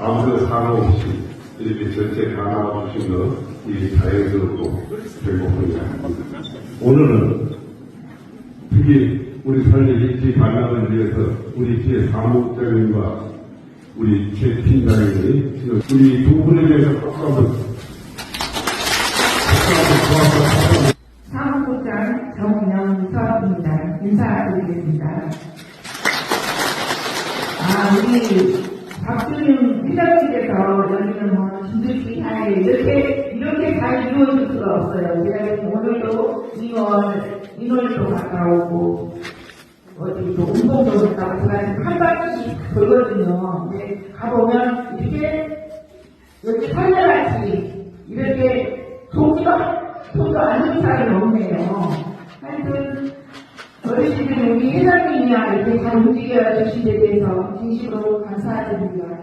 아무도 사고 없이 이렇게 전체 다 나와주신 것 이 자연스럽고 행복합니다. 오늘은 특히 우리 설리 일치 반납을 위해서 우리 뒤에 사무국장님과 우리 최 팀장님이 우리 두 분에 대해서 박수 한번. 사무국장 정은영 서입니다. 인사드리겠습니다. 아, 우리 박준영 회장님께서 여기는 뭐 진득히 다 이렇게, 이렇게 잘 이루어질 수가 없어요. 제가 오늘도 인월, 인월도 갔다 오고, 어디 또 운동도 갔다 오고, 제가 한 바퀴씩 돌거든요. 가보면 이렇게 여기 살려같이 이렇게 속도, 속도 안 좋은 사람이 없네요. 하여튼, 어르신들 우리 회장님이야 이렇게 잘 움직여 주신 데 대해서 진심으로 감사드립니다.